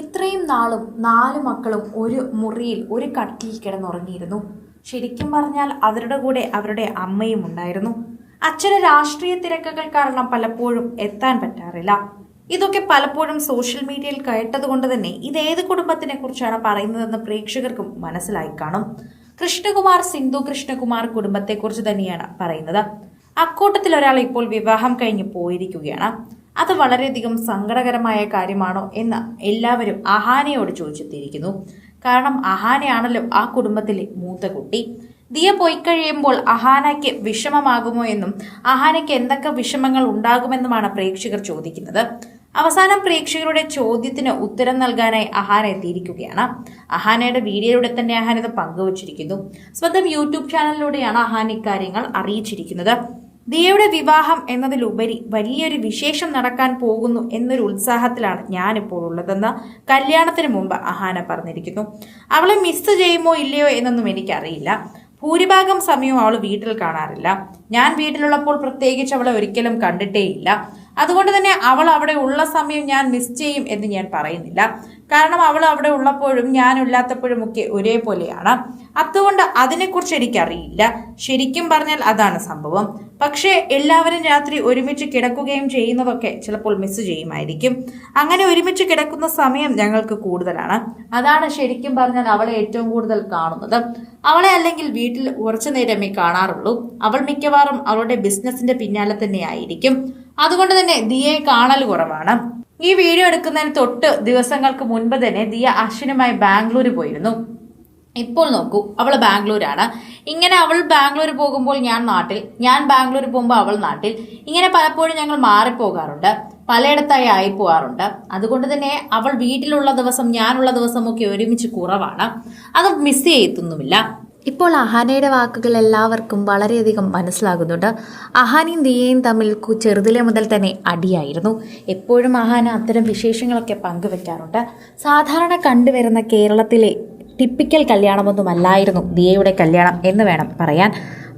ഇത്രയും നാളും നാല് മക്കളും ഒരു മുറിയിൽ ഒരു കട്ടിൽ കിടന്നുറങ്ങിയിരുന്നു. ശരിക്കും പറഞ്ഞാൽ അവരുടെ കൂടെ അവരുടെ അമ്മയും ഉണ്ടായിരുന്നു. അച്ഛന് രാഷ്ട്രീയ തിരക്കുകൾ കാരണം പലപ്പോഴും എത്താൻ പറ്റാറില്ല. ഇതൊക്കെ പലപ്പോഴും സോഷ്യൽ മീഡിയയിൽ കേട്ടതുകൊണ്ട് തന്നെ ഇത് ഏത് കുടുംബത്തിനെ കുറിച്ചാണ് പറയുന്നതെന്ന് പ്രേക്ഷകർക്കും മനസ്സിലായി കാണും. കൃഷ്ണകുമാർ സിന്ധു കൃഷ്ണകുമാർ കുടുംബത്തെക്കുറിച്ച് തന്നെയാണ് പറയുന്നത്. അക്കൂട്ടത്തിൽ ഒരാൾ ഇപ്പോൾ വിവാഹം കഴിഞ്ഞ് പോയിരിക്കുകയാണ്. അത് വളരെയധികം സങ്കടകരമായ കാര്യമാണോ എന്ന് എല്ലാവരും അഹാനയോട് ചോദിച്ചെത്തിയിരിക്കുന്നു കാരണം അഹാനയാണല്ലോ ആ കുടുംബത്തിലെ മൂത്ത കുട്ടി. ദിയ പോയി കഴിയുമ്പോൾ അഹാനയ്ക്ക് വിഷമമാകുമോ എന്നും അഹാനയ്ക്ക് എന്തൊക്കെ വിഷമങ്ങൾ ഉണ്ടാകുമെന്നുമാണ് പ്രേക്ഷകർ ചോദിക്കുന്നത്. അവസാനം പ്രേക്ഷകരുടെ ചോദ്യത്തിന് ഉത്തരം നൽകാനായി അഹാന എത്തിയിരിക്കുകയാണ്. അഹാനയുടെ വീഡിയോയിലൂടെ തന്നെ അഹാന പങ്കുവച്ചിരിക്കുന്നു. സ്വന്തം യൂട്യൂബ് ചാനലിലൂടെയാണ് അഹാന ഇക്കാര്യങ്ങൾ അറിയിച്ചിരിക്കുന്നത്. ദിയയുടെ വിവാഹം എന്നതിലുപരി വലിയൊരു വിശേഷം നടക്കാൻ പോകുന്നു എന്നൊരു ഉത്സാഹത്തിലാണ് ഞാനിപ്പോൾ ഉള്ളതെന്ന് കല്യാണത്തിന് മുമ്പ് അഹാന പറഞ്ഞിരിക്കുന്നു. അവളെ മിസ് ചെയ്യുമോ ഇല്ലയോ എന്നൊന്നും എനിക്കറിയില്ല. ഭൂരിഭാഗം സമയവും അവൾ വീട്ടിൽ കാണാറില്ല. ഞാൻ വീട്ടിലുള്ളപ്പോൾ പ്രത്യേകിച്ച് അവളെ ഒരിക്കലും കണ്ടിട്ടേയില്ല. അതുകൊണ്ട് തന്നെ അവൾ അവിടെ ഉള്ള സമയം ഞാൻ മിസ് ചെയ്യും എന്ന് ഞാൻ പറയുന്നില്ല. കാരണം അവൾ അവിടെ ഉള്ളപ്പോഴും ഞാൻ ഇല്ലാത്തപ്പോഴും ഒക്കെ ഒരേപോലെയാണ്. അതുകൊണ്ട് അതിനെക്കുറിച്ച് എനിക്കറിയില്ല. ശരിക്കും പറഞ്ഞാൽ അതാണ് സംഭവം. പക്ഷേ എല്ലാവരും രാത്രി ഒരുമിച്ച് കിടക്കുകയും ചെയ്യുന്നതൊക്കെ ചിലപ്പോൾ മിസ് ചെയ്യുമായിരിക്കും. അങ്ങനെ ഒരുമിച്ച് കിടക്കുന്ന സമയം ഞങ്ങൾക്ക് കൂടുതലാണ്. അതാണ് ശരിക്കും പറഞ്ഞാൽ അവളെ ഏറ്റവും കൂടുതൽ കാണുന്നത്. അവളെ അല്ലെങ്കിൽ വീട്ടിൽ കുറച്ചു നേരമേ കാണാറുള്ളൂ. അവൾ മിക്കവാറും അവളുടെ ബിസിനസിന്റെ പിന്നാലെ തന്നെ ആയിരിക്കും അതുകൊണ്ട് തന്നെ ദിയെ കാണൽ കുറവാണ്. ഈ വീഡിയോ എടുക്കുന്നതിന് തൊട്ട് ദിവസങ്ങൾക്ക് മുൻപ് തന്നെ ദിയ അശ്വിനുമായി ബാംഗ്ലൂർ പോയിരുന്നു. ഇപ്പോൾ നോക്കൂ അവൾ ബാംഗ്ലൂരാണ്. ഇങ്ങനെ അവൾ ബാംഗ്ലൂർ പോകുമ്പോൾ ഞാൻ നാട്ടിൽ ഞാൻ ബാംഗ്ലൂർ പോകുമ്പോൾ അവൾ നാട്ടിൽ. ഇങ്ങനെ പലപ്പോഴും ഞങ്ങൾ മാറിപ്പോകാറുണ്ട്. പലയിടത്തായി ആയി പോകാറുണ്ട് അതുകൊണ്ട് തന്നെ അവൾ വീട്ടിലുള്ള ദിവസം ഞാനുള്ള ദിവസമൊക്കെ ഒരുമിച്ച് കുറവാണ്. അത് മിസ് ചെയ്യത്തൊന്നുമില്ല. ഇപ്പോൾ അഹാനയുടെ വാക്കുകൾ എല്ലാവർക്കും വളരെയധികം മനസ്സിലാകുന്നുണ്ട്. അഹാനയും ദിയയും തമ്മിൽ ചെറുതിലെ മുതൽ തന്നെ അടിയായിരുന്നു. എപ്പോഴും അഹാന അത്തരം വിശേഷങ്ങളൊക്കെ പങ്കുവെക്കാറുണ്ട്. സാധാരണ കണ്ടുവരുന്ന കേരളത്തിലെ ടിപ്പിക്കൽ കല്യാണമൊന്നുമല്ലായിരുന്നു ദിയയുടെ കല്യാണം എന്ന് വേണം പറയാൻ.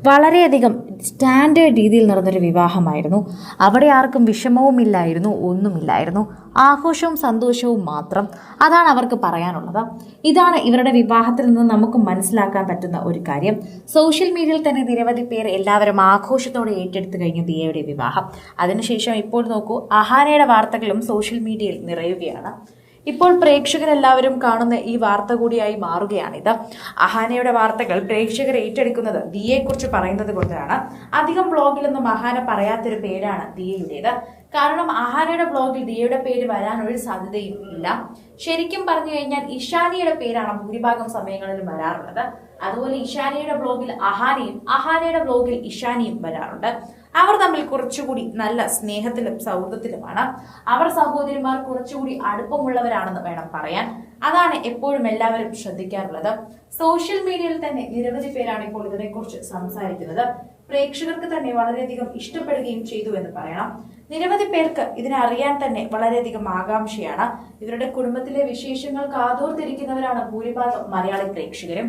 വളരെയധികം സ്റ്റാൻഡേർഡ് രീതിയിൽ നടന്നൊരു വിവാഹമായിരുന്നു. അവിടെ ആർക്കും വിഷമവുമില്ലായിരുന്നു ഒന്നുമില്ലായിരുന്നു. ആഘോഷവും സന്തോഷവും മാത്രം. അതാണ് അവർക്ക് പറയാനുള്ളത്. ഇതാണ് ഇവരുടെ വിവാഹത്തിൽ നിന്ന് നമുക്ക് മനസ്സിലാക്കാൻ പറ്റുന്ന ഒരു കാര്യം. സോഷ്യൽ മീഡിയയിൽ തന്നെ നിരവധി പേർ എല്ലാവരും ആഘോഷത്തോടെ ഏറ്റെടുത്തു കഴിഞ്ഞു ദിയയുടെ വിവാഹം. അതിനുശേഷം ഇപ്പോൾ നോക്കൂ അഹാനയുടെ വാർത്തകളും സോഷ്യൽ മീഡിയയിൽ നിറയുകയാണ്. ഇപ്പോൾ പ്രേക്ഷകരെല്ലാവരും കാണുന്ന ഈ വാർത്ത കൂടിയായി മാറുകയാണിത്. അഹാനയുടെ വാർത്തകൾ പ്രേക്ഷകർ ഏറ്റെടുക്കുന്നത് ദിയെക്കുറിച്ച് പറയുന്നത് കൊണ്ടാണ്. അധികം ബ്ലോഗിലൊന്നും അഹാന പറയാത്തൊരു പേരാണ് ദിയയുടേത്. കാരണം അഹാനയുടെ ബ്ലോഗിൽ ദിയയുടെ പേര് വരാനൊരു സാധ്യതയും ഇല്ല. ശരിക്കും പറഞ്ഞു കഴിഞ്ഞാൽ ഇഷാനിയുടെ പേരാണ് ഭൂരിഭാഗം സമയങ്ങളിൽ വരാറുള്ളത്. അതുപോലെ ഇഷാനിയുടെ ബ്ലോഗിൽ അഹാനയും അഹാനയുടെ ബ്ലോഗിൽ ഇഷാനിയും വരാറുണ്ട്. അവർ തമ്മിൽ കുറച്ചുകൂടി നല്ല സ്നേഹത്തിലും സൗഹൃദത്തിലുമാണ്. അവർ സഹോദരിമാർ കുറച്ചുകൂടി അടുപ്പമുള്ളവരാണെന്ന് വേണം പറയാൻ. അതാണ് എപ്പോഴും എല്ലാവരും ശ്രദ്ധിക്കാറുള്ളത്. സോഷ്യൽ മീഡിയയിൽ തന്നെ നിരവധി പേരാണ് ഇപ്പോൾ ഇതിനെക്കുറിച്ച് സംസാരിക്കുന്നത്. പ്രേക്ഷകർക്ക് തന്നെ വളരെയധികം ഇഷ്ടപ്പെടുകയും ചെയ്തു എന്ന് പറയണം. നിരവധി പേർക്ക് ഇതിനറിയാൻ തന്നെ വളരെയധികം ആകാംക്ഷയാണ്. ഇവരുടെ കുടുംബത്തിലെ വിശേഷങ്ങൾ കാതോർത്തിരിക്കുന്നവരാണ് ഭൂരിഭാഗം മലയാളി പ്രേക്ഷകരും.